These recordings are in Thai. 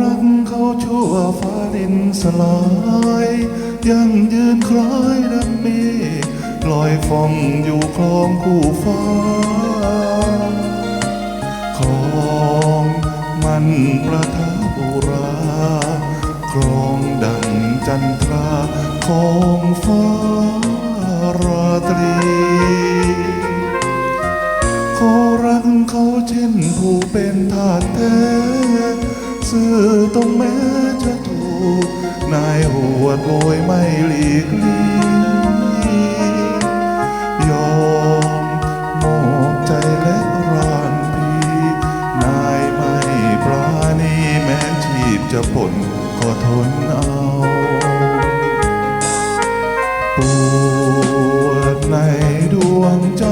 รักเขาชั่วฟ้าลินสลาย ยังยืนคล้ายดังเมฆลอยฟ้องอยู่คลองคู่ฟ้าของมันประทับอุราครองดังจันทราของฟ้าราตรี อรักเขาเช่นผู้เป็นทาสแท้ซื่อตรงแม้จะถูก นายหัวโวยไม่หลีกลี่ยงยอมมอบใจและรานพีนายไม่ปราณีแม้ชีพจะผลก็ทนเอาปวดในดวงใจ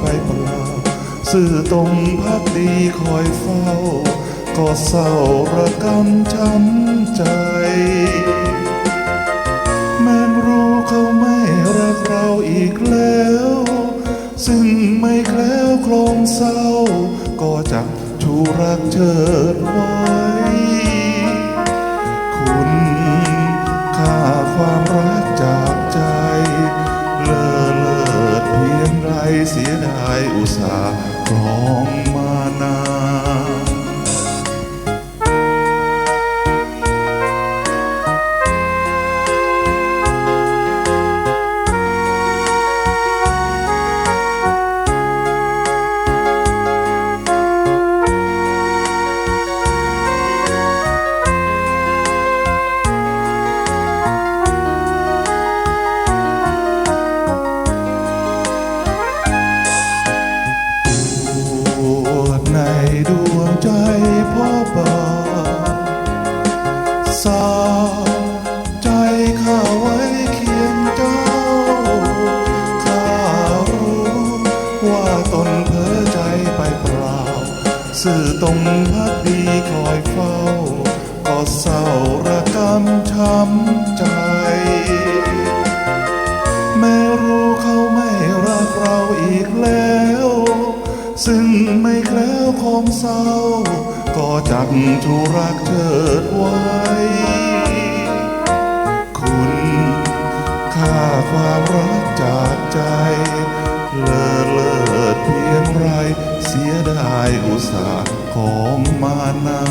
ไปเปล่าสื่อตรงพักดีคอยเฝ้า ก็เศร้าระกำช้ำใจ แม้นรู้เขาไม่รักเราอีกแล้ว ซึ่งไม่แคล้วคลองเศร้า ก็จะชูรักเชิดไว้ สีย สาใจข้าไว้เคียงเจ้า ข้ารู้ว่าตนเพ้อใจไปเปล่า สื่อตรงพักดีคอยเฝ้า ก็เศร้าระกำช้ำใจ แม้รู้เขาไม่รักเราอีกแล้ว ซึ่งไม่แคล้วคงเศร้า ก็จักชูรักเถิดไว้ คุณค่าความรักจากใจ เลอเลิศเพียงไร เสียดายอุตสาห์ของมานา